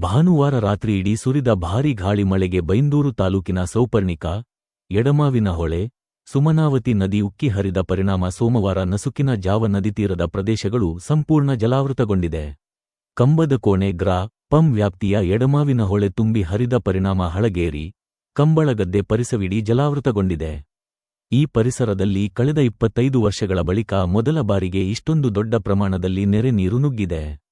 ಭಾನುವಾರ ರಾತ್ರಿ ಇಡೀ ಸುರಿದ ಭಾರೀ ಗಾಳಿ ಮಳೆಗೆ ಬೈಂದೂರು ತಾಲೂಕಿನ ಸೌಪರ್ಣಿಕ, ಎಡಮಾವಿನ ಹೊಳೆ, ಸುಮನಾವತಿ ನದಿ ಉಕ್ಕಿ ಹರಿದ ಪರಿಣಾಮ ಸೋಮವಾರ ನಸುಕಿನ ಜಾವ ನದಿ ತೀರದ ಪ್ರದೇಶಗಳು ಸಂಪೂರ್ಣ ಜಲಾವೃತಗೊಂಡಿದೆ. ಕಂಬದ ಕೋಣೆ ಗ್ರಾ, ಪಂ ವ್ಯಾಪ್ತಿಯ ಎಡಮಾವಿನ ಹೊಳೆ ತುಂಬಿ ಹರಿದ ಪರಿಣಾಮ ಹಳಗೇರಿ, ಕಂಬಳಗದ್ದೆ ಪರಿಸವಿಡೀ ಜಲಾವೃತಗೊಂಡಿದೆ. ಈ ಪರಿಸರದಲ್ಲಿ ಕಳೆದ ಇಪ್ಪತ್ತೈದು ವರ್ಷಗಳ ಬಳಿಕ ಮೊದಲ ಬಾರಿಗೆ ಇಷ್ಟೊಂದು ದೊಡ್ಡ ಪ್ರಮಾಣದಲ್ಲಿ ನೆರೆ ನೀರು ನುಗ್ಗಿದೆ.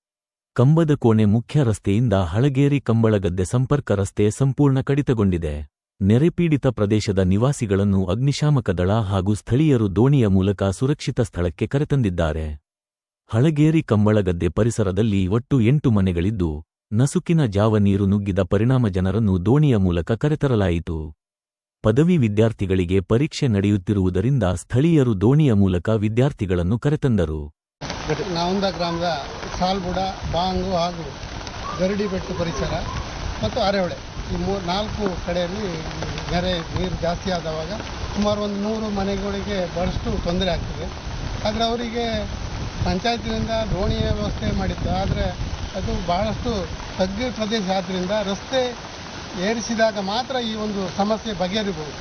ಕಂಬದ ಕೋಣೆ ಮುಖ್ಯ ರಸ್ತೆಯಿಂದ ಹಳಗೇರಿ ಕಂಬಳಗದ್ದೆ ಸಂಪರ್ಕ ರಸ್ತೆ ಸಂಪೂರ್ಣ ಕಡಿತಗೊಂಡಿದೆ. ನೆರೆಪೀಡಿತ ಪ್ರದೇಶದ ನಿವಾಸಿಗಳನ್ನು ಅಗ್ನಿಶಾಮಕ ದಳ ಹಾಗೂ ಸ್ಥಳೀಯರು ದೋಣಿಯ ಮೂಲಕ ಸುರಕ್ಷಿತ ಸ್ಥಳಕ್ಕೆ ಕರೆತಂದಿದ್ದಾರೆ. ಹಳಗೇರಿ ಕಂಬಳಗದ್ದೆ ಪರಿಸರದಲ್ಲಿ ಒಟ್ಟು ಎಂಟು ಮನೆಗಳಿದ್ದು, ನಸುಕಿನ ಜಾವ ನೀರು ನುಗ್ಗಿದ ಪರಿಣಾಮ ಜನರನ್ನು ದೋಣಿಯ ಮೂಲಕ ಕರೆತರಲಾಯಿತು. ಪದವಿ ವಿದ್ಯಾರ್ಥಿಗಳಿಗೆ ಪರೀಕ್ಷೆ ನಡೆಯುತ್ತಿರುವುದರಿಂದ ಸ್ಥಳೀಯರು ದೋಣಿಯ ಮೂಲಕ ವಿದ್ಯಾರ್ಥಿಗಳನ್ನು ಕರೆತಂದರು. ಸಾಲ್ಬುಡ ಬಾಂಗು ಹಾಗೂ ಗರಡಿಬೆಟ್ಟು ಪರಿಸರ ಮತ್ತು ಅರೆಹೊಳೆ. ಈ ಮೂರು ನಾಲ್ಕು ಕಡೆಯಲ್ಲಿ ನೆರೆ ನೀರು ಜಾಸ್ತಿ ಆದವಾಗ ಸುಮಾರು ಒಂದು ನೂರು ಮನೆಗಳಿಗೆ ಭಾಳಷ್ಟು ತೊಂದರೆ ಆಗ್ತದೆ. ಆದರೆ ಅವರಿಗೆ ಪಂಚಾಯತಿನಿಂದ ದೋಣಿಯ ವ್ಯವಸ್ಥೆ ಮಾಡಿತ್ತು ಆದರೆ ಅದು ಬಹಳಷ್ಟು ತಗ್ಗು ಪ್ರದೇಶ. ಆದ್ದರಿಂದ ರಸ್ತೆ ಏರಿಸಿದಾಗ ಮಾತ್ರ ಈ ಒಂದು ಸಮಸ್ಯೆ ಬಗೆಹರಿಬಹುದು.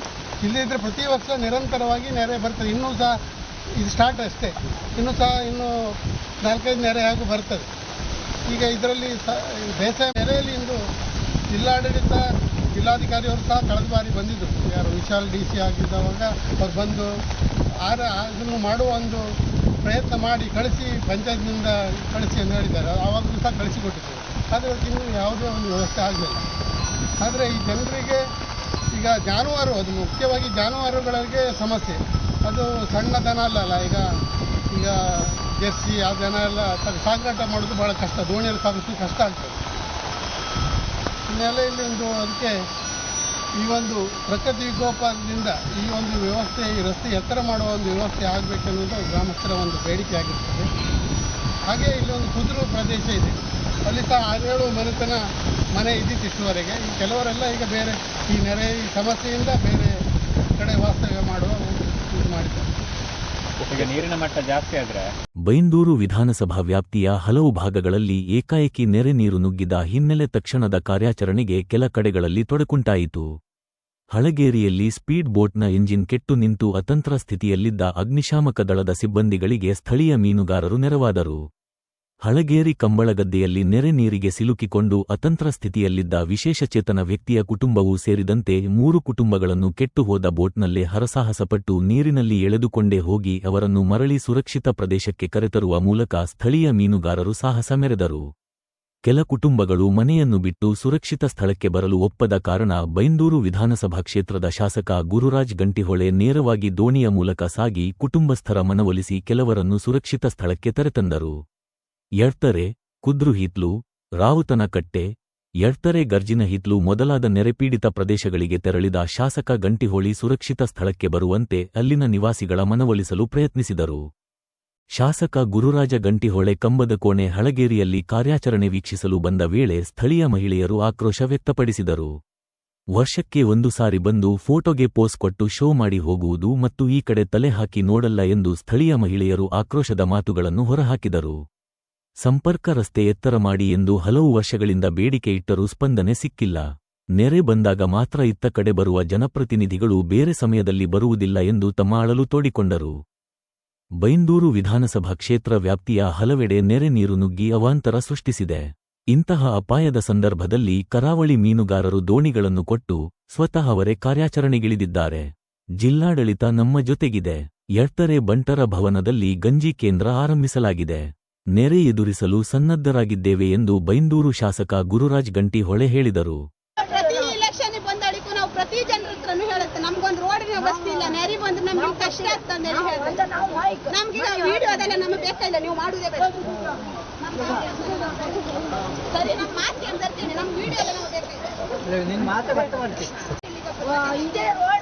ಇಲ್ಲದಿದ್ದರೆ ಪ್ರತಿ ವರ್ಷ ನಿರಂತರವಾಗಿ ನೆರೆ ಬರ್ತದೆ. ಇನ್ನೂ ಸಹ ಇದು ಸ್ಟಾರ್ಟ್ ಅಷ್ಟೇ. ಇನ್ನು ಸಹ ಇನ್ನೂ ನಾಲ್ಕೈದು ನೆರೆ ಹಾಗೂ ಬರ್ತದೆ. ಈಗ ಇದರಲ್ಲಿ ಸ, ಬೇಸಾಯ ನೆರೆಯಲ್ಲಿ ಇಂದು ಜಿಲ್ಲಾಡಳಿತ, ಜಿಲ್ಲಾಧಿಕಾರಿಯವರು ಸಹ ಕಳೆದ ಬಾರಿ ಬಂದಿದ್ದರು ಯಾರು ವಿಶಾಲ್ ಡಿ ಸಿ ಆಗಿದ್ದವಾಗ ಅವ್ರು ಬಂದು ಆರ ಅದನ್ನು ಮಾಡುವ ಒಂದು ಪ್ರಯತ್ನ ಮಾಡಿ ಕಳಿಸಿ, ಪಂಚಾಯತ್ನಿಂದ ಕಳಿಸಿ ಅಂತ ಹೇಳಿದ್ದಾರೆ. ಆವಾಗಲೂ ಸಹ ಕಳಿಸಿಕೊಟ್ಟಿದ್ದರು ಆದರೆ ಇನ್ನೂ ಯಾವುದೇ ಒಂದು ವ್ಯವಸ್ಥೆ ಆಗಲಿಲ್ಲ. ಆದರೆ ಈ ಜನರಿಗೆ ಈಗ ಜಾನುವಾರು, ಅದು ಮುಖ್ಯವಾಗಿ ಜಾನುವಾರುಗಳಿಗೆ ಸಮಸ್ಯೆ. ಅದು ಸಣ್ಣ ದನ ಅಲ್ಲಲ್ಲ, ಈಗ ಈಗ ಜೆರ್ಸಿ, ಆ ದನ ಎಲ್ಲ ಸಾಗಾಟ ಮಾಡೋದು ಭಾಳ ಕಷ್ಟ, ದೋಣಿಯಲ್ಲಿ ಸಾಗಿಸೋದು ಕಷ್ಟ ಆಗ್ತದೆ. ಇನ್ನೆಲ್ಲ ಇಲ್ಲಿ ಒಂದು ಅದಕ್ಕೆ ಈ ಒಂದು ಪ್ರಕೃತಿ ವಿಕೋಪದಿಂದ ಈ ಒಂದು ವ್ಯವಸ್ಥೆ, ಈ ರಸ್ತೆ ಎತ್ತರ ಮಾಡುವ ಒಂದು ವ್ಯವಸ್ಥೆ ಆಗಬೇಕೆನ್ನುವುದು ಗ್ರಾಮಸ್ಥರ ಒಂದು ಬೇಡಿಕೆ ಆಗಿರ್ತದೆ. ಹಾಗೆ ಇಲ್ಲಿ ಒಂದು ಕುದುರು ಪ್ರದೇಶ ಇದೆ. ಅಲ್ಲಿ ಸಹ ಆರೇಳು ಮನೆತನ ಮನೆ ಇದ್ದಿತ್ತು ಇಷ್ಟುವರೆಗೆ. ಕೆಲವರೆಲ್ಲ ಈಗ ಬೇರೆ ಈ ನೆರೆ ಈ ಸಮಸ್ಯೆಯಿಂದ ಬೇರೆ ಕಡೆ ವಾಸ್ತವ್ಯ ಮಾಡುವ ನೀರಿನ ಮಟ್ಟ ಜಾಸ್ತಿ ಆದ್ರೆ ಬೈಂದೂರು ವಿಧಾನಸಭಾ ವ್ಯಾಪ್ತಿಯ ಹಲವು ಭಾಗಗಳಲ್ಲಿ ಏಕಾಏಕಿ ನೆರೆ ನೀರು ನುಗ್ಗಿದ ಹಿನ್ನೆಲೆ ತಕ್ಷಣದ ಕಾರ್ಯಾಚರಣೆಗೆ ಕೆಲ ಕಡೆಗಳಲ್ಲಿ ತೊಡಕುಂಟಾಯಿತು. ಹಳಗೇರಿಯಲ್ಲಿ ಸ್ಪೀಡ್ ಬೋಟ್ನ ಎಂಜಿನ್ ಕೆಟ್ಟು ನಿಂತು ಅತಂತ್ರ ಸ್ಥಿತಿಯಲ್ಲಿದ್ದ ಅಗ್ನಿಶಾಮಕ ದಳದ ಸಿಬ್ಬಂದಿಗಳಿಗೆ ಸ್ಥಳೀಯ ಮೀನುಗಾರರು ನೆರವಾದರು. ಹಳಗೇರಿ ಕಂಬಳಗದ್ದೆಯಲ್ಲಿ ನೆರೆ ನೀರಿಗೆ ಸಿಲುಕಿಕೊಂಡು ಅತಂತ್ರ ಸ್ಥಿತಿಯಲ್ಲಿದ್ದ ವಿಶೇಷಚೇತನ ವ್ಯಕ್ತಿಯ ಕುಟುಂಬವೂ ಸೇರಿದಂತೆ ಮೂರು ಕುಟುಂಬಗಳನ್ನು ಕೆಟ್ಟುಹೋದ ಬೋಟ್ನಲ್ಲೇ ಹರಸಾಹಸಪಟ್ಟು ನೀರಿನಲ್ಲಿ ಎಳೆದುಕೊಂಡೇ ಹೋಗಿ ಅವರನ್ನು ಮರಳಿ ಸುರಕ್ಷಿತ ಪ್ರದೇಶಕ್ಕೆ ಕರೆತರುವ ಮೂಲಕ ಸ್ಥಳೀಯ ಮೀನುಗಾರರು ಸಾಹಸ ಮೆರೆದರು. ಕೆಲ ಕುಟುಂಬಗಳು ಮನೆಯನ್ನು ಬಿಟ್ಟು ಸುರಕ್ಷಿತ ಸ್ಥಳಕ್ಕೆ ಬರಲು ಒಪ್ಪದ ಕಾರಣ ಬೈಂದೂರು ವಿಧಾನಸಭಾ ಕ್ಷೇತ್ರದ ಶಾಸಕ ಗುರುರಾಜ್ ಗಂಟಿಹೊಳೆ ನೇರವಾಗಿ ದೋಣಿಯ ಮೂಲಕ ಸಾಗಿ ಕುಟುಂಬಸ್ಥರ ಮನವೊಲಿಸಿ ಕೆಲವರನ್ನು ಸುರಕ್ಷಿತ ಸ್ಥಳಕ್ಕೆ ತರೆತಂದರು. ಎಡ್ತರೆ ಕುದ್ರು ಹಿತ್ಲು ರಾವುತನಕಟ್ಟೆ ಎಡ್ತರೆ ಗರ್ಜಿನ ಹಿತ್ಲು ಮೊದಲಾದ ನೆರೆಪೀಡಿತ ಪ್ರದೇಶಗಳಿಗೆ ತೆರಳಿದ ಶಾಸಕ ಗಂಟಿಹೊಳಿ ಸುರಕ್ಷಿತ ಸ್ಥಳಕ್ಕೆ ಬರುವಂತೆ ಅಲ್ಲಿನ ನಿವಾಸಿಗಳ ಮನವೊಲಿಸಲು ಪ್ರಯತ್ನಿಸಿದರು. ಶಾಸಕ ಗುರುರಾಜ ಗಂಟಿಹೊಳೆ ಕಂಬದ ಕೋಣೆ ಹಳಗೇರಿಯಲ್ಲಿ ಕಾರ್ಯಾಚರಣೆ ವೀಕ್ಷಿಸಲು ಬಂದ ವೇಳೆ ಸ್ಥಳೀಯ ಮಹಿಳೆಯರು ಆಕ್ರೋಶ ವ್ಯಕ್ತಪಡಿಸಿದರು. ವರ್ಷಕ್ಕೆ ಒಂದು ಸಾರಿ ಬಂದು ಫೋಟೋಗೆ ಪೋಸ್ ಕೊಟ್ಟು ಶೋ ಮಾಡಿ ಹೋಗುವುದು ಮತ್ತು ಈ ಕಡೆ ತಲೆ ಹಾಕಿ ನೋಡಲ್ಲ ಎಂದು ಸ್ಥಳೀಯ ಮಹಿಳೆಯರು ಆಕ್ರೋಶದ ಮಾತುಗಳನ್ನು ಹೊರಹಾಕಿದರು. ಸಂಪರ್ಕ ರಸ್ತೆ ಎತ್ತರ ಮಾಡಿ ಎಂದು ಹಲವು ವರ್ಷಗಳಿಂದ ಬೇಡಿಕೆ ಇಟ್ಟರೂ ಸ್ಪಂದನೆ ಸಿಕ್ಕಿಲ್ಲ. ನೆರೆ ಬಂದಾಗ ಮಾತ್ರ ಇತ್ತ ಕಡೆ ಬರುವ ಜನಪ್ರತಿನಿಧಿಗಳು ಬೇರೆ ಸಮಯದಲ್ಲಿ ಬರುವುದಿಲ್ಲ ಎಂದು ತಮ್ಮ ಅಳಲು ತೋಡಿಕೊಂಡರು. ಬೈಂದೂರು ವಿಧಾನಸಭಾ ಕ್ಷೇತ್ರ ವ್ಯಾಪ್ತಿಯ ಹಲವೆಡೆ ನೆರೆ ನೀರು ನುಗ್ಗಿ ಅವಾಂತರ ಸೃಷ್ಟಿಸಿದೆ. ಇಂತಹ ಅಪಾಯದ ಸಂದರ್ಭದಲ್ಲಿ ಕರಾವಳಿ ಮೀನುಗಾರರು ದೋಣಿಗಳನ್ನು ಕೊಟ್ಟು ಸ್ವತಃ ಅವರೇ ಕಾರ್ಯಾಚರಣೆಗಿಳಿದಿದ್ದಾರೆ. ಜಿಲ್ಲಾಡಳಿತ ನಮ್ಮ ಜೊತೆಗಿದೆ. ಎಡ್ತರೆ ಬಂಟರ ಭವನದಲ್ಲಿ ಗಂಜಿ ಕೇಂದ್ರ ಆರಂಭಿಸಲಾಗಿದೆ. ನೆರೆ ಎದುರಿಸಲು ಸನ್ನದ್ಧರಾಗಿದ್ದೇವೆ ಎಂದು ಬೈಂದೂರು ಶಾಸಕ ಗುರುರಾಜ್ ಗಂಟಿ ಹೊಳೆ ಹೇಳಿದರು. ಪ್ರತಿ ಇಲೆಕ್ಷನ್ ಬಂದಳಿಗೂ ನಾವು ಪ್ರತಿ ಜನರ ಹತ್ರನೂ ಹೇಳುತ್ತೆ. ನಮ್ಗೊಂದು ರೋಡ್ ವ್ಯವಸ್ಥೆ ಇಲ್ಲ. ನೆರೆ ಬಂದ್ರೆ ನಮ್ಗೆ ಕಷ್ಟ ಆಗ್ತದೆ ಅಂತ ಹೇಳ್ತಾರೆ ನಮ್ಗೆ ವಿಡಿಯೋದೆಲ್ಲ ನಮಗೆ ಬೇಕಾಗಿಲ್ಲ ನೀವು ಮಾಡುವುದೇ ಬೇಡ. ಸರಿ ನಮ್ಮ ಮಾತು ಕೇಳ್ತಿರ್ತೀನಿ ನಮ್ಮ ವಿಡಿಯೋ ಎಲ್ಲ ನಮ್ಗೆ ಬೇಕಾಗಿಲ್ಲ ಇದೇ ರೋಡ್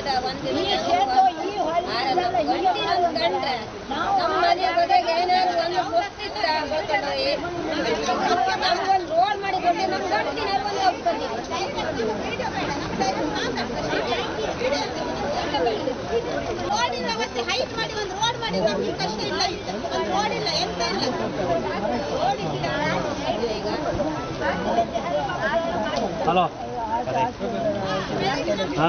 ರೋಡ್ ಅಂತ ಹೋಗಿಲ್ಲ ನಮ್ಮ ಜಾಗ ಕೊಟ್ಕೊಂಡು ಗಂಟಿ ಕಟ್ಕೊಂಡು ಹೊಳಿ ಹಿಡಿದು ವಿಡಿಯೋ ರೆಕಾರ್ಡ್ ಎಲ್ಲ ರೋಡ್ ಮಾಡಿಕೊಂಡು. ರೋಡಿನ ವ್ಯವಸ್ಥೆ ಹೈಟ್ ಮಾಡಿ ಒಂದು ರೋಡ್ ಮಾಡಿ ನಮ್ಗೆ ಕಷ್ಟ ಇಲ್ಲ. ಇತ್ತು ಒಂದು ರೋಡ್ ಇಲ್ಲ. ಎಂತ ಇಲ್ಲ. ರೋಡ್ ಇಲ್ಲ ಹಲೋ ಹಾ?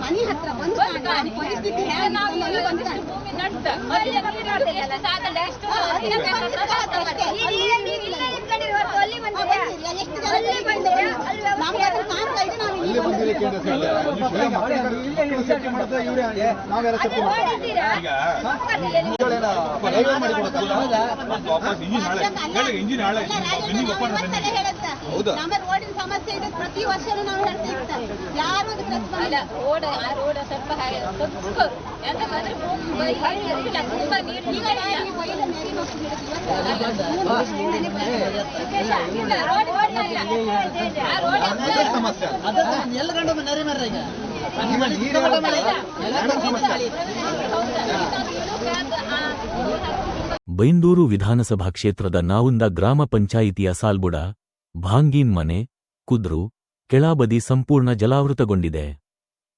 ಮನೆ ಹತ್ರ ಬಂದು ಪರಿಸ್ಥಿತಿ ಭೂಮಿ ನಡ್ದ ಮಾಡಿದ್ರೆ ಇವರೇ ನಾವ್ಯಾರ ಸೇಫ್ಟಿ ಮಾಡ್ತೀವಿ ನಮ್ಮ ರೋಡಿನ ಸಮಸ್ಯೆ ಇದೆ ಪ್ರತಿ ನಾವು ರೋಡ್ ಸ್ವಲ್ಪ ನೀರು ಬೈಂದೂರು ವಿಧಾನಸಭಾ ಕ್ಷೇತ್ರದ ನಾವುಂದ ಗ್ರಾಮ ಪಂಚಾಯಿತಿಯ ಸಾಲ್ಬುಡ, ಭಾಂಗೀನ್ ಮನೆ, ಕುದ್ರು, ಕೆಳಾಬದಿ ಸಂಪೂರ್ಣ ಜಲಾವೃತಗೊಂಡಿದೆ.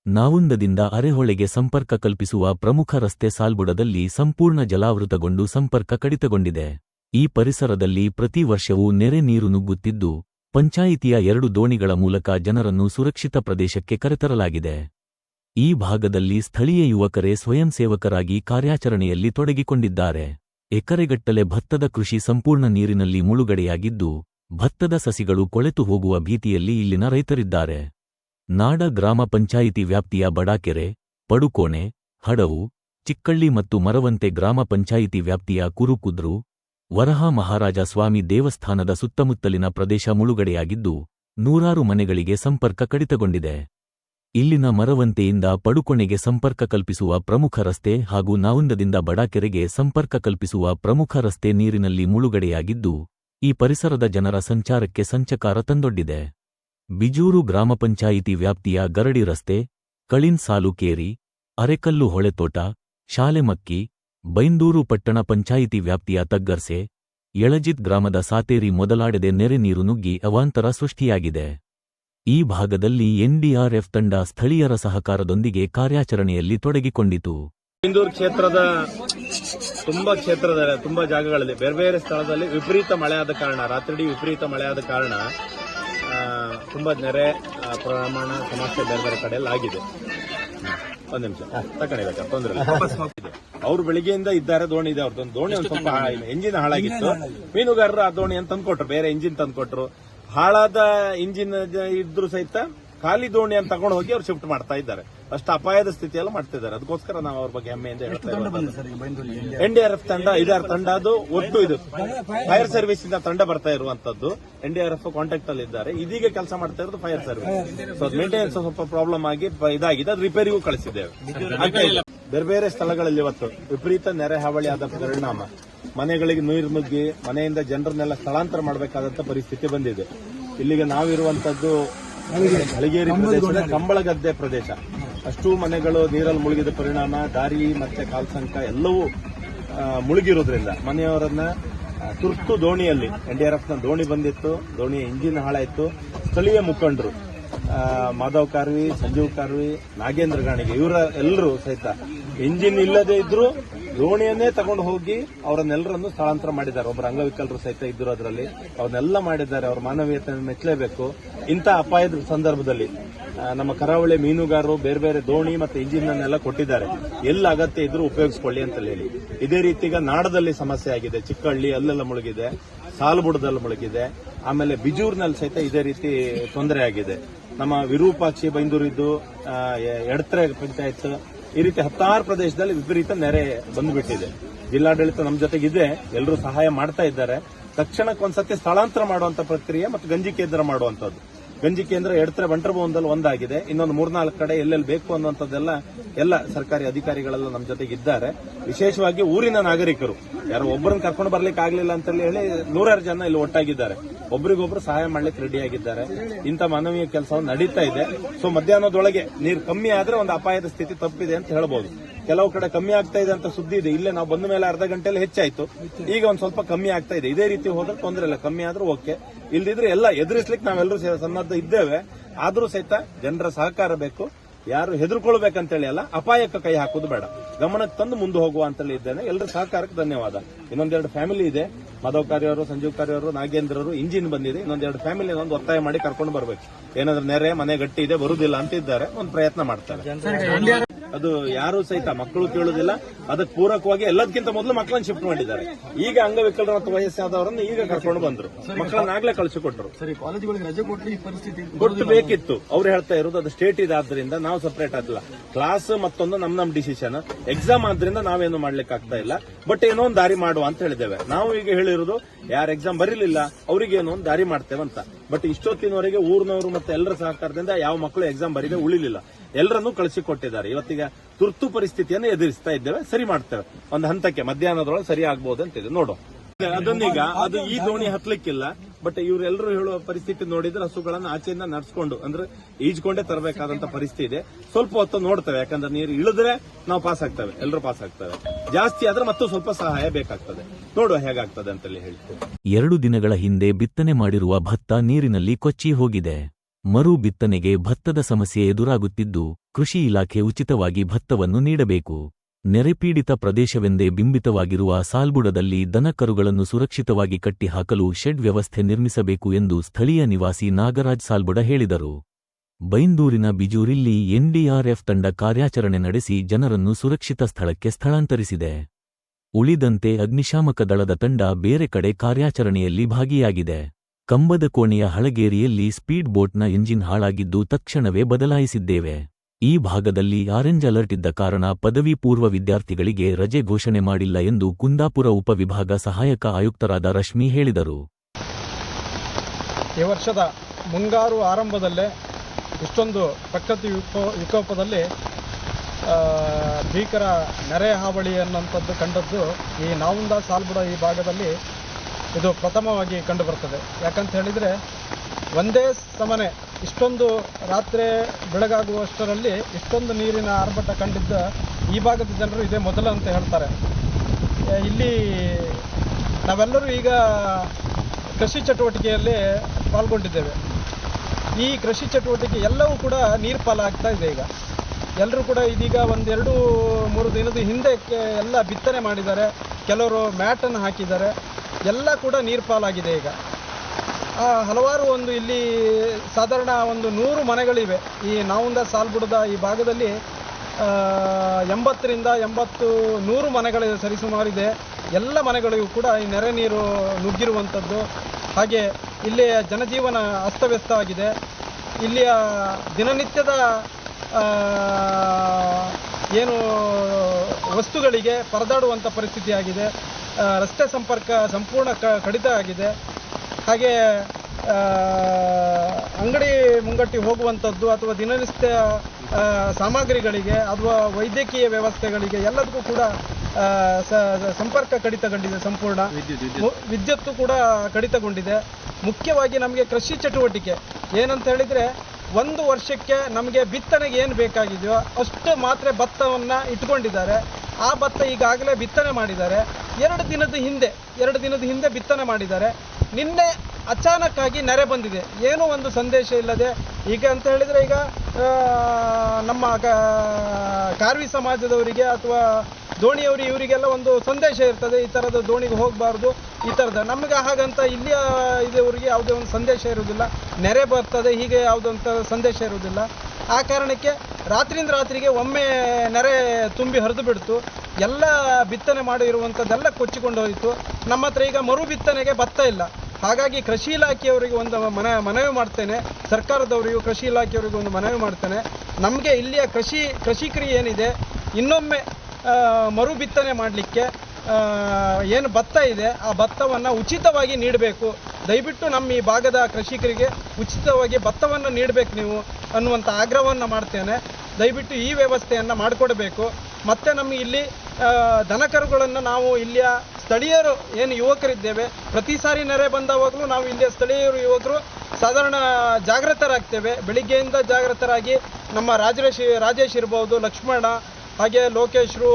ನಾವುಂದದಿಂದ ಅರೆಹೊಳೆಗೆ ಸಂಪರ್ಕ ಕಲ್ಪಿಸುವ ಪ್ರಮುಖ ರಸ್ತೆ ಸಾಲ್ಬುಡದಲ್ಲಿ ಸಂಪೂರ್ಣ ಜಲಾವೃತಗೊಂಡು ಸಂಪರ್ಕ ಕಡಿತಗೊಂಡಿದೆ. ಈ ಪರಿಸರದಲ್ಲಿ ಪ್ರತಿ ವರ್ಷವೂ ನೆರೆ ನೀರು ನುಗ್ಗುತ್ತಿದ್ದು, ಪಂಚಾಯಿತಿಯ ಎರಡು ದೋಣಿಗಳ ಮೂಲಕ ಜನರನ್ನು ಸುರಕ್ಷಿತ ಪ್ರದೇಶಕ್ಕೆ ಕರೆತರಲಾಗಿದೆ. ಈ ಭಾಗದಲ್ಲಿ ಸ್ಥಳೀಯ ಯುವಕರೇ ಸ್ವಯಂ ಸೇವಕರಾಗಿ ಕಾರ್ಯಾಚರಣೆಯಲ್ಲಿ ತೊಡಗಿಕೊಂಡಿದ್ದಾರೆ. ಎಕರೆಗಟ್ಟಲೆ ಭತ್ತದ ಕೃಷಿ ಸಂಪೂರ್ಣ ನೀರಿನಲ್ಲಿ ಮುಳುಗಡೆಯಾಗಿದ್ದು, ಭತ್ತದ ಸಸಿಗಳು ಕೊಳೆತು ಹೋಗುವ ಭೀತಿಯಲ್ಲಿ ಇಲ್ಲಿನ ರೈತರಿದ್ದಾರೆ. ನಾಡ ಗ್ರಾಮ ಪಂಚಾಯಿತಿ ವ್ಯಾಪ್ತಿಯ ಬಡಾಕೆರೆ, ಪಡುಕೋಣೆ, ಹಡವು, ಚಿಕ್ಕಳ್ಳಿ ಮತ್ತು ಮರವಂತೆ ಗ್ರಾಮ ಪಂಚಾಯಿತಿ ವ್ಯಾಪ್ತಿಯ ಕುರುಕುದ್ರು ವರಹ ಮಹಾರಾಜ ಸ್ವಾಮಿ ದೇವಸ್ಥಾನದ ಸುತ್ತಮುತ್ತಲಿನ ಪ್ರದೇಶ ಮುಳುಗಡೆಯಾಗಿದ್ದು ನೂರಾರು ಮನೆಗಳಿಗೆ ಸಂಪರ್ಕ ಕಡಿತಗೊಂಡಿದೆ. ಇಲ್ಲಿನ ಮರವಂತೆಯಿಂದ ಪಡುಕೊಣೆಗೆ ಸಂಪರ್ಕ ಕಲ್ಪಿಸುವ ಪ್ರಮುಖ ರಸ್ತೆ ಹಾಗೂ ನಾವುಂದದಿಂದ ಬಡಾಕೆರೆಗೆ ಸಂಪರ್ಕ ಕಲ್ಪಿಸುವ ಪ್ರಮುಖ ರಸ್ತೆ ನೀರಿನಲ್ಲಿ ಮುಳುಗಡೆಯಾಗಿದ್ದು, ಈ ಪರಿಸರದ ಜನರ ಸಂಚಾರಕ್ಕೆ ಸಂಚಕಾರ ತಂದೊಡ್ಡಿದೆ. ಬಿಜೂರು ಗ್ರಾಮ ಪಂಚಾಯಿತಿ ವ್ಯಾಪ್ತಿಯ ಗರಡಿ ರಸ್ತೆ, ಕಳಿನ್ ಸಾಲುಕೇರಿ ಅರೆಕಲ್ಲು ಹೊಳೆತೋಟ ಶಾಲೆಮಕ್ಕಿ ಬೈಂದೂರು ಪಟ್ಟಣ ಪಂಚಾಯಿತಿ ವ್ಯಾಪ್ತಿಯ ತಗ್ಗರ್ಸೆ ಎಳಜಿತ್ ಗ್ರಾಮದ ಸಾತೇರಿ ಮೊದಲಾಡದೆ ನೆರೆ ನೀರು ನುಗ್ಗಿ ಅವಾಂತರ ಸೃಷ್ಟಿಯಾಗಿದೆ. ಈ ಭಾಗದಲ್ಲಿ ಎನ್ಡಿಆರ್ಎಫ್ ತಂಡ ಸ್ಥಳೀಯರ ಸಹಕಾರದೊಂದಿಗೆ ಕಾರ್ಯಾಚರಣೆಯಲ್ಲಿ ತೊಡಗಿಕೊಂಡಿತು. ಬೈಂದೂರು ಕ್ಷೇತ್ರದ ತುಂಬಾ ಕ್ಷೇತ್ರದ ತುಂಬಾ ಜಾಗಗಳಲ್ಲಿ ಬೇರೆ ಬೇರೆ ಸ್ಥಳದಲ್ಲಿ ವಿಪರೀತ ಮಳೆ ಆದ ಕಾರಣ ರಾತ್ರಿ ವಿಪರೀತ ಮಳೆ ಆದ ಕಾರಣ ತುಂಬಾ ನೆರೆ ಪ್ರಮಾಣ ಸಮಸ್ಯೆ ಬೇರೆ ಬೇರೆ ಕಡೆಯಲ್ಲಿ ಆಗಿದೆ ಒಂದ್ ನಿಮಿಷ. ತಕೊಂಡಿಬೇಕಾ ತೊಂದ್ರೆ ಅವ್ರು ಬೆಳಿಗ್ಗೆಯಿಂದ ಇದ್ದಾರೆ ದೋಣಿ ಇದೆ ಅವ್ರದ್ದು ದೋಣಿ ಒಂದು ಸ್ವಲ್ಪ ಎಂಜಿನ್ ಹಾಳಾಗಿತ್ತು. ಮೀನುಗಾರರು ಆ ದೋಣಿ ಅಂತ ತಂದ್ಕೊಟ್ರು ಬೇರೆ ಇಂಜಿನ್ ತಂದ್ಕೊಟ್ರು. ಹಾಳಾದ ಇಂಜಿನ್ ಇದ್ರು ಸಹಿತ ಖಾಲಿ ದೋಣಿ ಅಂತ ತಗೊಂಡು ಹೋಗಿ ಅವ್ರು ಶಿಫ್ಟ್ ಮಾಡ್ತಾ ಇದ್ದಾರೆ. ಅಷ್ಟು ಅಪಾಯದ ಸ್ಥಿತಿಯಲ್ಲ ಮಾಡ್ತಿದ್ದಾರೆ. ಅದಕ್ಕೋಸ್ಕರ ನಾವು ಅವ್ರ ಬಗ್ಗೆ ಹೆಮ್ಮೆಯಿಂದ ಹೇಳ್ತಾ ಆರ್ ಎಫ್ ತಂಡ ಐದಾರು ತಂಡ ಅದು ಒಟ್ಟು ಇದು. ಫೈರ್ ಸರ್ವಿಸ್ ಇಂದ ತಂಡ ಬರ್ತಾ ಇರುವಂತದ್ದು. ಎನ್ಡಿಆರ್ಎಫ್ ಕಾಂಟ್ಯಾಕ್ಟ್ ಅಲ್ಲಿ ಇದ್ದಾರೆ. ಇದೀಗ ಕೆಲಸ ಮಾಡ್ತಾ ಇರೋದು ಫೈರ್ ಸರ್ವಿಸ್ ಸೊ ಮೇಂಟೆನೆನ್ಸ್ ಸ್ವಲ್ಪ ಪ್ರಾಬ್ಲಮ್ ಆಗಿ ಇದಾಗಿದೆ ಅದು ರಿಪೇರಿಗೂ ಕಳಿಸಿದ್ದೇವೆ. ಬೇರೆ ಬೇರೆ ಸ್ಥಳಗಳಲ್ಲಿ ಇವತ್ತು ವಿಪರೀತ ನೆರೆ ಹಾವಳಿ ಆದ ಪರಿಣಾಮ. ಮನೆಗಳಿಗೆ ನೀರು ನುಗ್ಗಿ, ಮನೆಯಿಂದ ಜನರನ್ನೆಲ್ಲ ಸ್ಥಳಾಂತರ ಮಾಡಬೇಕಾದಂತ ಪರಿಸ್ಥಿತಿ ಬಂದಿದೆ. ಇಲ್ಲಿಗೆ ನಾವಿರುವಂತದ್ದು ಹಳಗೇರಿ ಪ್ರದೇಶದ ಕಂಬಳ ಗದ್ದೆ ಪ್ರದೇಶ. ಅಷ್ಟು ಮನೆಗಳು, ನೀರಲ್ಲಿ ಮುಳುಗಿದ ಪರಿಣಾಮ, ದಾರಿ, ಮತ್ತೆ ಕಾಲ್ಸಂಕ ಎಲ್ಲವೂ ಮುಳುಗಿರೋದ್ರಿಂದ. ಮನೆಯವರನ್ನ ತುರ್ತು ದೋಣಿಯಲ್ಲಿ ಆರ್ನ ದೋಣಿ ಬಂದಿತ್ತು, ದೋಣಿಯ ಇಂಜಿನ್ ಹಾಳಾಯಿತು. ಸ್ಥಳೀಯ ಮುಖಂಡರು ಮಾಧವ್ ಕಾರ್ವಿ, ಸಂಜೀವ್ ಕಾರ್ವಿ, ನಾಗೇಂದ್ರ ಗಾಣಿಗೆ ಇವರ ಎಲ್ಲರೂ ಸಹಿತ ಇಂಜಿನ್ ಇಲ್ಲದೆ ಇದ್ರು ದೋಣಿಯನ್ನೇ ತಗೊಂಡು ಹೋಗಿ ಅವರನ್ನೆಲ್ಲರನ್ನು ಸ್ಥಳಾಂತರ ಮಾಡಿದ್ದಾರೆ. ಒಬ್ಬರು ಅಂಗವಿಕಲರು ಸಹಿತ ಇದ್ರು ಅದರಲ್ಲಿ. ಅವನ್ನೆಲ್ಲ ಮಾಡಿದ್ದಾರೆ. ಅವ್ರ ಮಾನವೀಯತೆಯನ್ನು ಮೆಚ್ಚಲೇಬೇಕು. ಇಂಥ ಅಪಾಯದ ಸಂದರ್ಭದಲ್ಲಿ ನಮ್ಮ ಕರಾವಳಿ ಮೀನುಗಾರರು ಬೇರೆ ಬೇರೆ ದೋಣಿ ಮತ್ತು ಇಂಜಿನ್ ಅನ್ನೆಲ್ಲ ಕೊಟ್ಟಿದ್ದಾರೆ. ಎಲ್ಲ ಅಗತ್ಯ ಇದ್ರೂ ಉಪಯೋಗಿಸ್ಕೊಳ್ಳಿ ಅಂತ ಹೇಳಿ. ಇದೇ ರೀತಿಗ ನಾಡದಲ್ಲಿ ಸಮಸ್ಯೆ ಆಗಿದೆ. ಚಿಕ್ಕಹಳ್ಳಿ ಅಲ್ಲೆಲ್ಲ ಮುಳುಗಿದೆ. ಸಾಲುಬುಡದಲ್ಲಿ ಮುಳುಗಿದೆ. ಆಮೇಲೆ ಬಿಜೂರ್ನಲ್ಲಿ ಸಹಿತ ಇದೇ ರೀತಿ ತೊಂದರೆ ಆಗಿದೆ. ನಮ್ಮ ವಿರೂಪಾಕ್ಷಿ ಬೈಂದೂರಿದ್ದು ಎಡತ್ರೆ ಪಂಚಾಯತ್. ಈ ರೀತಿ ಹತ್ತಾರು ಪ್ರದೇಶದಲ್ಲಿ ವಿಪರೀತ ನೆರೆ ಬಂದುಬಿಟ್ಟಿದೆ. ಜಿಲ್ಲಾಡಳಿತ ನಮ್ಮ ಜೊತೆಗಿದೆ ಎಲ್ಲರೂ ಸಹಾಯ ಮಾಡ್ತಾ ಇದ್ದಾರೆ. ತಕ್ಷಣಕ್ಕೆ ಒಂದ್ಸತಿ ಸ್ಥಳಾಂತರ ಮಾಡುವಂತ ಪ್ರಕ್ರಿಯೆ ಮತ್ತು ಗಂಜಿ ಕೇಂದ್ರ ಮಾಡುವಂತದ್ದು ಗಂಜಿ ಕೇಂದ್ರ ಎಡತ್ರೆ ಬಂಟರ್ಭವನದಲ್ಲಿ ಒಂದಾಗಿದೆ. ಇನ್ನೊಂದು ಮೂರ್ನಾಲ್ಕು ಕಡೆ ಎಲ್ಲೆಲ್ಲಿ ಬೇಕು ಅನ್ನುವಂಥದ್ದೆಲ್ಲ ಎಲ್ಲ ಸರ್ಕಾರಿ ಅಧಿಕಾರಿಗಳೆಲ್ಲ ನಮ್ಮ ಜೊತೆಗೆ ಇದ್ದಾರೆ. ವಿಶೇಷವಾಗಿ ಊರಿನ ನಾಗರಿಕರು. ಯಾರೋ ಒಬ್ಬರನ್ನ ಕರ್ಕೊಂಡು ಬರ್ಲಿಕ್ಕೆ ಆಗಲಿಲ್ಲ ಅಂತ ಹೇಳಿ ನೂರಾರು ಜನ ಇಲ್ಲಿ ಒಟ್ಟಾಗಿದ್ದಾರೆ. ಒಬ್ರಿಗೊಬ್ರು ಸಹಾಯ ಮಾಡ್ಲಿಕ್ಕೆ ರೆಡಿಯಾಗಿದ್ದಾರೆ ಇಂಥ ಮಾನವೀಯ ಕೆಲಸವನ್ನು ನಡೀತಾ ಇದೆ. ಸೊ ಮಧ್ಯಾಹ್ನದೊಳಗೆ ನೀರು ಕಮ್ಮಿ ಆದ್ರೆ ಒಂದು ಅಪಾಯದ ಸ್ಥಿತಿ ತಪ್ಪಿದೆ ಅಂತ ಹೇಳ್ಬೋದು. ಕೆಲವು ಕಡೆ ಕಮ್ಮಿ ಆಗ್ತಾ ಇದೆ ಅಂತ ಸುದ್ದಿ ಇದೆ. ಇಲ್ಲೇ ನಾವು ಬಂದ ಮೇಲೆ ಅರ್ಧ ಗಂಟೆಯಲ್ಲಿ ಹೆಚ್ಚಾಯ್ತು. ಈಗ ಒಂದ್ ಸ್ವಲ್ಪ ಕಮ್ಮಿ ಆಗ್ತಾ ಇದೆ. ಇದೇ ರೀತಿ ಹೋದ್ರೆ ತೊಂದರೆ ಇಲ್ಲ. ಕಮ್ಮಿ ಆದ್ರೂ ಓಕೆ. ಇಲ್ದಿದ್ರೆ ಎಲ್ಲ ಎದುರಿಸ್ಲಿಕ್ಕೆ ನಾವೆಲ್ಲರೂ ಸನ್ನದ್ಧ ಇದ್ದೇವೆ. ಆದ್ರೂ ಸಹಿತ ಜನರ ಸಹಕಾರ ಬೇಕು. ಯಾರು ಹೆದರ್ಕೊಳ್ಬೇಕಂತೇಳಿ ಅಲ್ಲ, ಅಪಾಯಕ್ಕೆ ಕೈ ಹಾಕೋದು ಬೇಡ. ಗಮನಕ್ಕೆ ತಂದು ಮುಂದೆ ಹೋಗುವ ಅಂತೇಳಿ ಇದ್ದೇನೆ. ಎಲ್ಲರ ಸಹಕಾರಕ್ಕೆ ಧನ್ಯವಾದ. ಇನ್ನೊಂದೆರಡು ಫ್ಯಾಮಿಲಿ ಇದೆ. ಮಾಧವ್ ಕಾರ್ಯವರು, ಸಂಜೀವ್ ಕಾರ್ಯವರು ನಾಗೇಂದ್ರರು ಇಂಜಿನ್ ಬಂದಿದೆ. ಇನ್ನೊಂದೆರಡು ಫ್ಯಾಮಿಲಿ ಒಂದು ಒತ್ತಾಯ ಮಾಡಿ ಕರ್ಕೊಂಡು ಬರ್ಬೇಕು. ಏನಾದ್ರೂ ನೆರೆ ಮನೆ ಗಟ್ಟಿ ಇದೆ, ಬರುದಿಲ್ಲ ಅಂತ ಇದ್ದಾರೆ ಒಂದು ಪ್ರಯತ್ನ ಮಾಡ್ತಾರೆ. ಅದು ಯಾರು ಸಹಿತ ಮಕ್ಕಳು ಕೇಳುದಿಲ್ಲ ಅದಕ್ಕೆ ಪೂರಕವಾಗಿ ಎಲ್ಲದಕ್ಕಿಂತ ಮೊದಲು ಮಕ್ಕಳನ್ನ ಶಿಫ್ಟ್ ಮಾಡಿದ್ದಾರೆ. ಈಗ ಅಂಗವಿಕಲರು ಮತ್ತು ವಯಸ್ಸಾದವರನ್ನು ಈಗ ಕರ್ಕೊಂಡು ಬಂದ್ರು. ಮಕ್ಕಳನ್ನಾಗ್ಲೇ ಕಳಿಸಿಕೊಟ್ರು. ಸರಿ ಕಾಲೇಜುಗಳಿಗೆ ರಜೆ ಪರಿಸ್ಥಿತಿ ಕೊಟ್ಟು ಬೇಕಿತ್ತು. ಅವ್ರು ಹೇಳ್ತಾ ಇರೋದು ಅದು ಸ್ಟೇಟ್ ಇದಾದ್ರಿಂದ ನಾವು ಸಪರೇಟ್ ಆಗಿಲ್ಲ. ಕ್ಲಾಸ್ ಮತ್ತೊಂದು ನಮ್ ನಮ್ ಡಿಸಿಷನ್ ಎಕ್ಸಾಮ್ ಆದ್ರಿಂದ ನಾವೇನು ಮಾಡ್ಲಿಕ್ಕೆ ಆಗ್ತಾ ಇಲ್ಲ. ಬಟ್ ಏನೋ ಒಂದು ದಾರಿ ಮಾಡುವ ಅಂತ ಹೇಳಿದ್ದೇವೆ. ನಾವು ಈಗ ಹೇಳಿರೋದು ಯಾರು ಎಕ್ಸಾಮ್ ಬರೀಲಿಲ್ಲ ಅವರಿಗೆ ಏನೋ ಒಂದು ದಾರಿ ಮಾಡ್ತೇವೆ ಅಂತ ಬಟ್ ಇಷ್ಟೊತ್ತಿನವರೆಗೆ ಊರಿನವರು ಮತ್ತೆ ಎಲ್ಲರ ಸಹಕಾರದಿಂದ ಯಾವ ಮಕ್ಕಳು ಎಕ್ಸಾಮ್ ಬರೀದೆ ಉಳಿಲಿಲ್ಲ. ಎಲ್ಲರನ್ನೂ ಕಳಿಸಿಕೊಟ್ಟಿದ್ದಾರೆ. ಇವತ್ತೀಗ ತುರ್ತು ಪರಿಸ್ಥಿತಿಯನ್ನು ಎದುರಿಸ್ತಾ ಇದ್ದೇವೆ, ಸರಿ ಮಾಡ್ತೇವೆ. ಒಂದು ಹಂತಕ್ಕೆ ಮಧ್ಯಾಹ್ನದೊಳಗೆ ಸರಿ ಆಗ್ಬಹುದು ಅಂತಿದೆ ನೋಡು ಅದನ್ನೀಗ ಅದು ಈ ದೋಣಿ ಹತ್ಲಿಕ್ಕಿಲ್ಲ ಬಟ್ ಇವರೆಲ್ಲರೂ ಹೇಳುವ ಪರಿಸ್ಥಿತಿ ನೋಡಿದ್ರೆ ಹಸುಗಳನ್ನು ಆಚೆಯಿಂದ ನಡ್ಸ್ಕೊಂಡು, ಅಂದ್ರೆ ಈಜ್ಕೊಂಡೇ ತರಬೇಕಾದಂತ ಪರಿಸ್ಥಿತಿ ಇದೆ. ಸ್ವಲ್ಪ ಹೊತ್ತು ನೋಡ್ತೇವೆ, ಯಾಕಂದ್ರೆ ನೀರು ಇಳಿದ್ರೆ ನಾವು ಪಾಸ್ ಆಗ್ತೇವೆ, ಎಲ್ಲರೂ ಪಾಸ್ ಆಗ್ತೇವೆ. ಜಾಸ್ತಿ ಆದ್ರೆ ಮತ್ತು ಸ್ವಲ್ಪ ಸಹಾಯ ಬೇಕಾಗ್ತದೆ. ನೋಡುವ ಹೇಗಾಗ್ತದೆ ಅಂತೇಳಿ ಹೇಳ್ತೇವೆ ಎರಡು ದಿನಗಳ ಹಿಂದೆ ಬಿತ್ತನೆ ಮಾಡಿರುವ ಭತ್ತ ನೀರಿನಲ್ಲಿ ಕೊಚ್ಚಿ ಹೋಗಿದೆ. ಮರು ಬಿತ್ತನೆಗೆ ಭತ್ತದ ಸಮಸ್ಯೆ ಎದುರಾಗುತ್ತಿದ್ದು, ಕೃಷಿ ಇಲಾಖೆ ಉಚಿತವಾಗಿ ಭತ್ತವನ್ನು ನೀಡಬೇಕು. ನೆರೆಪೀಡಿತ ಪ್ರದೇಶವೆಂದೇ ಬಿಂಬಿತವಾಗಿರುವ ಸಾಲ್ಬುಡದಲ್ಲಿ ದನಕರುಗಳನ್ನು ಸುರಕ್ಷಿತವಾಗಿ ಕಟ್ಟಿಹಾಕಲು ಶೆಡ್ ವ್ಯವಸ್ಥೆ ನಿರ್ಮಿಸಬೇಕು ಎಂದು ಸ್ಥಳೀಯ ನಿವಾಸಿ ನಾಗರಾಜ್ ಸಾಲ್ಬುಡ ಹೇಳಿದರು. ಬೈಂದೂರಿನ ಬಿಜೂರಿಲ್ಲಿ ಎನ್ಡಿಆರ್ಎಫ್ ತಂಡ ಕಾರ್ಯಾಚರಣೆ ನಡೆಸಿ ಜನರನ್ನು ಸುರಕ್ಷಿತ ಸ್ಥಳಕ್ಕೆ ಸ್ಥಳಾಂತರಿಸಿದೆ. ಉಳಿದಂತೆ ಅಗ್ನಿಶಾಮಕ ದಳದ ತಂಡ ಬೇರೆ ಕಡೆ ಕಾರ್ಯಾಚರಣೆಯಲ್ಲಿ ಭಾಗಿಯಾಗಿದೆ. ಕಂಬದ ಕೋಣೆಯ ಹಳಗೇರಿಯಲ್ಲಿ ಸ್ಪೀಡ್ ಬೋಟ್ನ ಎಂಜಿನ್ ಹಾಳಾಗಿದ್ದು ತಕ್ಷಣವೇ ಬದಲಾಯಿಸಿದ್ದೇವೆ. ಈ ಭಾಗದಲ್ಲಿ ಆರೆಂಜ್ ಅಲರ್ಟ್ ಇದ್ದ ಕಾರಣ ಪದವಿ ಪೂರ್ವ ವಿದ್ಯಾರ್ಥಿಗಳಿಗೆ ರಜೆ ಘೋಷಣೆ ಮಾಡಿಲ್ಲ ಎಂದು ಕುಂದಾಪುರ ಉಪವಿಭಾಗ ಸಹಾಯಕ ಆಯುಕ್ತರಾದ ರಶ್ಮಿ ಹೇಳಿದರು. ಈ ವರ್ಷದ ಮುಂಗಾರು ಆರಂಭದಲ್ಲೇ ಇಷ್ಟೊಂದು ಪ್ರಕೃತಿ ವಿಕೋ ವಿಕೋಪದಲ್ಲಿ ಭೀಕರ ನೆರೆ ಹಾವಳಿ ಅನ್ನೋಂಥದ್ದು ಕಂಡದ್ದು ಈ ನಾವುಂದ ಸಾಲ್ಬುಡ ಈ ಭಾಗದಲ್ಲಿ ಇದು ಪ್ರಥಮವಾಗಿ ಕಂಡುಬರ್ತದೆ. ಯಾಕಂತ ಹೇಳಿದರೆ ಒಂದೇ ಸಮನೆ ಇಷ್ಟೊಂದು ರಾತ್ರಿ ಬೆಳಗಾಗುವಷ್ಟರಲ್ಲಿ ಇಷ್ಟೊಂದು ನೀರಿನ ಆರ್ಭಟ ಕಂಡಿದ್ದ ಈ ಭಾಗದ ಜನರು ಇದೇ ಮೊದಲು ಅಂತ ಹೇಳ್ತಾರೆ. ಇಲ್ಲಿ ನಾವೆಲ್ಲರೂ ಈಗ ಕೃಷಿ ಚಟುವಟಿಕೆಯಲ್ಲಿ ಪಾಲ್ಗೊಂಡಿದ್ದೇವೆ. ಈ ಕೃಷಿ ಚಟುವಟಿಕೆ ಎಲ್ಲವೂ ಕೂಡ ನೀರು ಪಾಲಾಗ್ತಾ ಇದೆ ಈಗ. ಎಲ್ಲರೂ ಕೂಡ ಇದೀಗ ಒಂದೆರಡು ಮೂರು ದಿನದ ಹಿಂದೆ ಎಲ್ಲ ಬಿತ್ತನೆ ಮಾಡಿದ್ದಾರೆ. ಕೆಲವರು ಮ್ಯಾಟನ್ನು ಹಾಕಿದ್ದಾರೆ. ಎಲ್ಲ ಕೂಡ ನೀರು ಪಾಲಾಗಿದೆ ಈಗ. ಹಲವಾರು ಒಂದು ಇಲ್ಲಿ ಸಾಧಾರಣ ಒಂದು ನೂರು ಮನೆಗಳಿವೆ. ಈ ನಾವುಂದ ಸಾಲ್ಬುಡದ ಈ ಭಾಗದಲ್ಲಿ ಎಂಬತ್ತರಿಂದ ಎಂಬತ್ತು ನೂರು ಮನೆಗಳು ಸರಿಸುಮಾರಿದೆ ಎಲ್ಲ ಮನೆಗಳಿಗೂ ಕೂಡ ಈ ನೆರೆ ನೀರು ನುಗ್ಗಿರುವಂಥದ್ದು ಹಾಗೆ ಇಲ್ಲಿಯ ಜನಜೀವನ ಅಸ್ತವ್ಯಸ್ತ ಆಗಿದೆ. ಇಲ್ಲಿಯ ದಿನನಿತ್ಯದ ಏನು ವಸ್ತುಗಳಿಗೆ ಪರದಾಡುವಂಥ ಪರಿಸ್ಥಿತಿ ಆಗಿದೆ. ಆ, ರಸ್ತೆ ಸಂಪರ್ಕ ಸಂಪೂರ್ಣ ಕ ಕಡಿತ ಆಗಿದೆ. ಹಾಗೆ ಅಂಗಡಿ ಮುಂಗಟ್ಟಿ ಹೋಗುವಂಥದ್ದು ಅಥವಾ ದಿನನಿತ್ಯ ಸಾಮಗ್ರಿಗಳಿಗೆ ಅಥವಾ ವೈದ್ಯಕೀಯ ವ್ಯವಸ್ಥೆಗಳಿಗೆ ಎಲ್ಲದಕ್ಕೂ ಕೂಡ ಸಂಪರ್ಕ ಕಡಿತಗೊಂಡಿದೆ ಸಂಪೂರ್ಣ. ವಿದ್ಯುತ್ತು ಕೂಡ ಕಡಿತಗೊಂಡಿದೆ. ಮುಖ್ಯವಾಗಿ ನಮಗೆ ಕೃಷಿ ಚಟುವಟಿಕೆ. ಏನಂತ ಹೇಳಿದರೆ ಒಂದು ವರ್ಷಕ್ಕೆ ನಮಗೆ ಬಿತ್ತನೆಗೆ ಏನು ಬೇಕಾಗಿದೆಯೋ ಅಷ್ಟು ಮಾತ್ರ ಭತ್ತವನ್ನು ಇಟ್ಕೊಂಡಿದ್ದಾರೆ. ಆ ಭತ್ತ ಈಗಾಗಲೇ ಬಿತ್ತನೆ ಮಾಡಿದ್ದಾರೆ. ಎರಡು ದಿನದ ಹಿಂದೆ ಎರಡು ದಿನದ ಹಿಂದೆ ಬಿತ್ತನೆ ಮಾಡಿದ್ದಾರೆ. ನಿನ್ನೆ ಅಚಾನಕ್ಕಾಗಿ ನೆರೆ ಬಂದಿದೆ. ಏನೂ ಒಂದು ಸಂದೇಶ ಇಲ್ಲದೆ, ಈಗ ಅಂತ ಹೇಳಿದರೆ ಈಗ ನಮ್ಮ ಕಾರ್ವಿ ಸಮಾಜದವರಿಗೆ ಅಥವಾ ದೋಣಿಯವರು ಇವರಿಗೆಲ್ಲ ಒಂದು ಸಂದೇಶ ಇರ್ತದೆ, ಈ ಥರದ ದೋಣಿಗೆ ಹೋಗಬಾರ್ದು, ಈ ಥರದ ನಮಗೆ ಹಾಗಂತ ಇಲ್ಲಿಯ ಇದವರಿಗೆ ಯಾವುದೇ ಒಂದು ಸಂದೇಶ ಇರುವುದಿಲ್ಲ. ನೆರೆ ಬರ್ತದೆ, ಹೀಗೆ ಯಾವುದಂತ ಸಂದೇಶ ಇರುವುದಿಲ್ಲ. ಆ ಕಾರಣಕ್ಕೆ ರಾತ್ರಿಯಿಂದ ರಾತ್ರಿಗೆ ಒಮ್ಮೆ ನೆರೆ ತುಂಬಿ ಹರಿದು ಬಿಡ್ತು. ಎಲ್ಲ ಬಿತ್ತನೆ ಮಾಡಿರುವಂಥದ್ದೆಲ್ಲ ಕೊಚ್ಚಿಕೊಂಡು ಹೋಯಿತು. ನಮ್ಮ ಹತ್ರ ಈಗ ಮರು ಬಿತ್ತನೆಗೆ ಭತ್ತ ಇಲ್ಲ. ಹಾಗಾಗಿ ಕೃಷಿ ಇಲಾಖೆಯವರಿಗೆ ಒಂದು ಮನ, ಮನವಿ ಮಾಡ್ತೇನೆ. ಸರ್ಕಾರದವರಿಗೂ ಕೃಷಿ ಇಲಾಖೆಯವರಿಗೂ ಒಂದು ಮನವಿ ಮಾಡ್ತೇನೆ. ನಮಗೆ ಇಲ್ಲಿಯ ಕೃಷಿ ಕೃಷಿಕರು ಏನಿದೆ, ಇನ್ನೊಮ್ಮೆ ಮರು ಬಿತ್ತನೆ ಮಾಡಲಿಕ್ಕೆ ಏನು ಭತ್ತ ಇದೆ, ಆ ಭತ್ತವನ್ನು ಉಚಿತವಾಗಿ ನೀಡಬೇಕು. ದಯವಿಟ್ಟು ನಮ್ಮ ಈ ಭಾಗದ ಕೃಷಿಕರಿಗೆ ಉಚಿತವಾಗಿ ಭತ್ತವನ್ನು ನೀಡಬೇಕು ನೀವು ಅನ್ನುವಂಥ ಆಗ್ರಹವನ್ನು ಮಾಡ್ತೇನೆ. ದಯವಿಟ್ಟು ಈ ವ್ಯವಸ್ಥೆಯನ್ನು ಮಾಡಿಕೊಡಬೇಕು. ಮತ್ತು ನಮಗೆ ಇಲ್ಲಿ ದನಕರುಗಳನ್ನು ನಾವು ಇಲ್ಲಿಯ ಸ್ಥಳೀಯರು ಏನು ಯುವಕರಿದ್ದೇವೆ, ಪ್ರತಿ ಸಾರಿ ನೆರೆ ಬಂದವಾಗಲೂ ನಾವು ಇಲ್ಲಿಯ ಸ್ಥಳೀಯರು ಯುವಕರು ಸಾಧಾರಣ ಜಾಗೃತರಾಗ್ತೇವೆ. ಬೆಳಿಗ್ಗೆಯಿಂದ ಜಾಗೃತರಾಗಿ ನಮ್ಮ ರಾಜೇಶ್ ರಾಜೇಶ್ ಇರ್ಬೋದು, ಲಕ್ಷ್ಮಣ, ಹಾಗೆ ಲೋಕೇಶ್ರು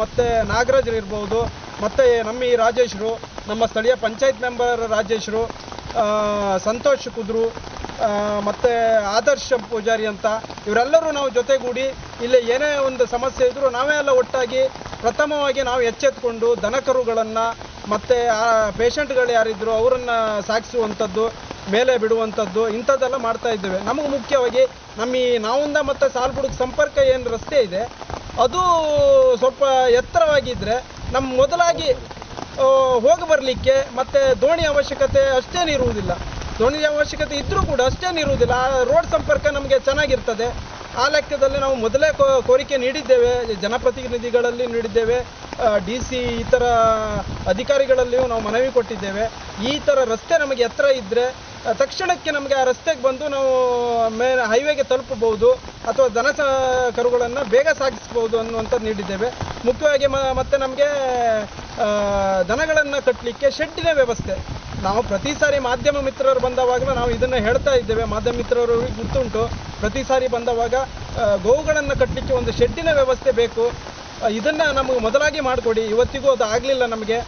ಮತ್ತು ನಾಗರಾಜರು ಇರ್ಬೋದು, ಮತ್ತು ನಮ್ಮ ಈ ರಾಜೇಶ್ರು ನಮ್ಮ ಸ್ಥಳೀಯ ಪಂಚಾಯತ್ ಮೆಂಬರ್ ರಾಜೇಶ್ರು ಸಂತೋಷ್ ಕುದ್ರು ಮತ್ತು ಆದರ್ಶ ಪೂಜಾರಿ ಅಂತ ಇವರೆಲ್ಲರೂ ನಾವು ಜೊತೆಗೂಡಿ ಇಲ್ಲಿ ಏನೇ ಒಂದು ಸಮಸ್ಯೆ ಇದ್ದರೂ ನಾವೇ ಎಲ್ಲ ಒಟ್ಟಾಗಿ ಪ್ರಥಮವಾಗಿ ನಾವು ಎಚ್ಚೆತ್ಕೊಂಡು ದನಕರುಗಳನ್ನು ಮತ್ತು ಆ ಪೇಷಂಟ್ಗಳು ಯಾರಿದ್ರು ಅವರನ್ನು ಸಾಗಿಸುವಂಥದ್ದು, ಮೇಲೆ ಬಿಡುವಂಥದ್ದು ಇಂಥದ್ದೆಲ್ಲ ಮಾಡ್ತಾ ಇದ್ದೇವೆ. ನಮಗೆ ಮುಖ್ಯವಾಗಿ ನಮ್ಮ ಈ ನಾವಿಂದ ಮತ್ತು ಸಾಲ್ಬುಡಕ್ಕೆ ಸಂಪರ್ಕ ಏನು ರಸ್ತೆ ಇದೆ, ಅದು ಸ್ವಲ್ಪ ಎತ್ತರವಾಗಿದ್ದರೆ ನಮ್ಮ ಮೊದಲಾಗಿ ಹೋಗಿ ಬರಲಿಕ್ಕೆ ಮತ್ತು ದೋಣಿ ಅವಶ್ಯಕತೆ ಅಷ್ಟೇನಿರುವುದಿಲ್ಲ ದೋಣಿ ಅವಶ್ಯಕತೆ ಇದ್ದರೂ ಕೂಡ ಅಷ್ಟೇನಿರುವುದಿಲ್ಲ ಆ ರೋಡ್ ಸಂಪರ್ಕ ನಮಗೆ ಚೆನ್ನಾಗಿರ್ತದೆ. ಆ ಲೆಕ್ಕದಲ್ಲಿ ನಾವು ಮೊದಲೇ ಕೋರಿಕೆ ನೀಡಿದ್ದೇವೆ, ಜನಪ್ರತಿನಿಧಿಗಳಲ್ಲಿ ನೀಡಿದ್ದೇವೆ ಡಿ ಸಿ ಈ ಅಧಿಕಾರಿಗಳಲ್ಲಿಯೂ ನಾವು ಮನವಿ ಕೊಟ್ಟಿದ್ದೇವೆ. ಈ ಥರ ರಸ್ತೆ ನಮಗೆ ಎತ್ತರ ಇದ್ದರೆ ತಕ್ಷಣಕ್ಕೆ ನಮಗೆ ಆ ರಸ್ತೆಗೆ ಬಂದು ನಾವು ಮೇಲೆ ಹೈವೇಗೆ ತಲುಪಬಹುದು ಅಥವಾ ದನ ಕರುಗಳನ್ನು ಬೇಗ ಸಾಗಿಸ್ಬೋದು ಅನ್ನುವಂಥದ್ದು ನೀಡಿದ್ದೇವೆ. ಮುಖ್ಯವಾಗಿ ಮ ಮತ್ತು ನಮಗೆ ದನಗಳನ್ನು ಕಟ್ಟಲಿಕ್ಕೆ ಶೆಡ್ಡಿನ ವ್ಯವಸ್ಥೆ. ನಾವು ಪ್ರತಿ ಸಾರಿ ಮಾಧ್ಯಮ ಮಿತ್ರರು ಬಂದವಾಗಲೂ ನಾವು ಇದನ್ನು ಹೇಳ್ತಾ ಇದ್ದೇವೆ. ಮಾಧ್ಯಮ ಮಿತ್ರರು ಗೊತ್ತುಂಟು. ಪ್ರತಿ ಸಾರಿ ಬಂದವಾಗ ಗೋವುಗಳನ್ನು ಕಟ್ಟಲಿಕ್ಕೆ ಒಂದು ಶೆಡ್ಡಿನ ವ್ಯವಸ್ಥೆ ಬೇಕು. ಇದನ್ನು ನಮಗೆ ಮೊದಲಾಗಿ ಮಾಡಿಕೊಡಿ. ಇವತ್ತಿಗೂ ಅದು ಆಗಲಿಲ್ಲ ನಮಗೆ.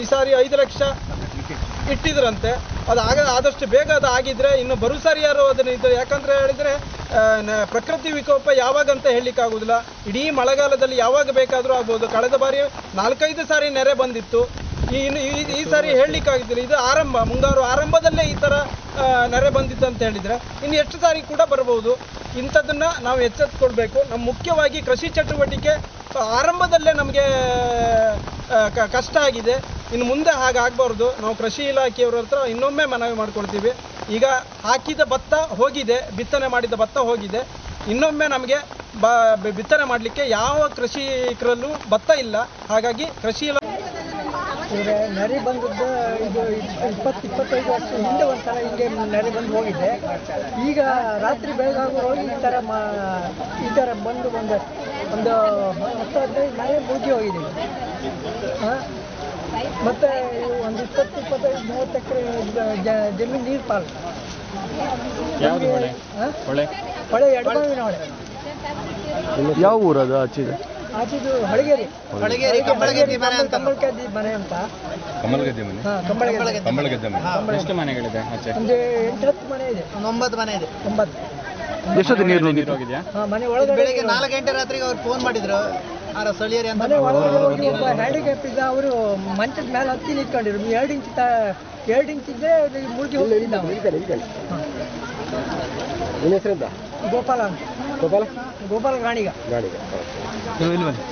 ಈ ಸಾರಿ ಐದು ಲಕ್ಷ ಇಟ್ಟಿದ್ರಂತೆ. ಅದು ಆಗ ಆದಷ್ಟು ಬೇಗ ಅದು ಆಗಿದ್ರೆ ಇನ್ನು ಬರು ಸಾರಿ ಯಾರು ಅದನ್ನು ಇದು ಯಾಕಂದರೆ ಹೇಳಿದರೆ ಪ್ರಕೃತಿ ವಿಕೋಪ ಯಾವಾಗ ಅಂತ ಹೇಳಲಿಕ್ಕಾಗೋದಿಲ್ಲ. ಇಡೀ ಮಳೆಗಾಲದಲ್ಲಿ ಯಾವಾಗ ಬೇಕಾದರೂ ಆಗ್ಬೋದು. ಕಳೆದ ಬಾರಿ ನಾಲ್ಕೈದು ಸಾರಿ ನೆರೆ ಬಂದಿತ್ತು. ಇನ್ನು ಈ- ಈ ಸಾರಿ ಹೇಳಲಿಕ್ಕಾಗಿದ್ದಿಲ್ಲ ಇದು ಆರಂಭ, ಮುಂಗಾರು ಆರಂಭದಲ್ಲೇ ಈ ಥರ ನೆರೆ ಬಂದಿತ್ತು ಅಂತ ಹೇಳಿದರೆ ಇನ್ನು ಎಷ್ಟು ಸಾರಿ ಕೂಡ ಬರ್ಬೋದು ಇಂಥದ್ದನ್ನು ನಾವು ಎಚ್ಚೆತ್ತುಕೊಳ್ಬೇಕು ನಮ್ಮ ಮುಖ್ಯವಾಗಿ ಕೃಷಿ ಚಟುವಟಿಕೆ ಆರಂಭದಲ್ಲೇ ನಮಗೆ ಕಷ್ಟ ಆಗಿದೆ. ಇನ್ನು ಮುಂದೆ ಹಾಗಾಗಬಾರ್ದು ನಾವು ಕೃಷಿ ಇಲಾಖೆಯವ್ರ ಹತ್ರ ಇನ್ನೊಮ್ಮೆ ಮನವಿ ಮಾಡ್ಕೊಳ್ತೀವಿ. ಈಗ ಹಾಕಿದ ಭತ್ತ ಹೋಗಿದೆ, ಬಿತ್ತನೆ ಮಾಡಿದ ಭತ್ತ ಹೋಗಿದೆ. ಇನ್ನೊಮ್ಮೆ ನಮಗೆ ಬ ಬಿತ್ತನೆ ಮಾಡಲಿಕ್ಕೆ ಯಾವ ಕೃಷಿಕರಲ್ಲೂ ಭತ್ತ ಇಲ್ಲ. ಹಾಗಾಗಿ ಕೃಷಿ ಇಲಾ ಈಗ ನರಿ ಬಂದದ್ದು ಇದು ಇಪ್ಪತ್ತು ಇಪ್ಪತ್ತೈದು ವರ್ಷ ಹಿಂದೆ ಒಂದು ಸಲ ಹಿಂಗೆ ನೆರೆ ಬಂದು ಹೋಗಿದ್ದೆ ಈಗ ರಾತ್ರಿ ಬೆಳಗಾಗುವಾಗ ಈ ಥರ ಮಾ ಈ ಥರ ಬಂದು ಒಂದು ಒಂದು ಹತ್ತು ಹದಿನೈದು ಮನೆ ಮುಗಿ ಹೋಗಿದೆ. ಹಾಂ? ಮತ್ತು ಒಂದು ಇಪ್ಪತ್ತು ಇಪ್ಪತ್ತೈದು ಮೂವತ್ತು ಎಕರೆ ಜಮೀನು ನೀರು ಪಾಲು ಯಾವುದು ಹೊಳೆ? ಹಾಂ? ಹೊಳೆ? ಹೊಳೆ ಎಡಬಾವಿನ ಹೊಳೆ ಯಾವ ಊರದು ಆಚೆಗೆ ಆಚಿದು ಹೊಳಗೇರಿ. ಹೊಳಗೇರಿ ಕಂಬಳಗೇರಿ ಮನೆ ಅಂತ. ಕಂಬಳಗೇರಿ ಮನೆ ಅಂತ. ಕಮಲಗದ್ದೆ ಮನೆ? ಹಾ ಕಂಬಳಗೇರಿ ಮನೆ. ಎಷ್ಟು ಮನೆಗಳಿದೆ ಆಚೆ? ಒಂದು ಎಂಟು ಹತ್ತು ಮನೆ ಇದೆ. ಒಂದು ಒಂಬತ್ತು ಮನೆ ಇದೆ. ಒಂಬತ್ತು. ಎಷ್ಟೊತ್ತು ನೀರು ನೀರು ಹೋಗಿದ್ಯಾ ಹಾಂ ಮನೆ ಒಳಗೆ ಬೆಳಿಗ್ಗೆ ನಾಲ್ಕು ಗಂಟೆ ರಾತ್ರಿಗೆ ಅವ್ರು ಫೋನ್ ಮಾಡಿದ್ರು. ಆರ ಸ್ಥಳೀಯರು ಅಂತ. ಮನೆ ಒಳಗೆ ಹೋಗಿ ಒಬ್ಬ ಹ್ಯಾಂಡಿಕ್ಯಾಪ್ ಇದ್ದ ಅವರು ಮಂಚದ ಮೇಲೆ ಹತ್ತಿ ನಿಂತ್ಕೊಂಡಿರು ಎರಡು ಇಂಚ್ ತ ಎರಡು ಇಂಚ್ ಇದ್ದೆ ಮುಳುಗಿ ಹೋಗ್ತಿದ್ದ ಅವ. ನಿಮ್ಮ ಹೆಸರಿಂದ ಗೋಪಾಲ ಅಂತ. ಗೋಪಾಲ ಗೋಪಾಲ ಗಾಣಿಗ ಗಾಡಿಗೆ ಇಲ್ಲಿ ಬನ್ನಿ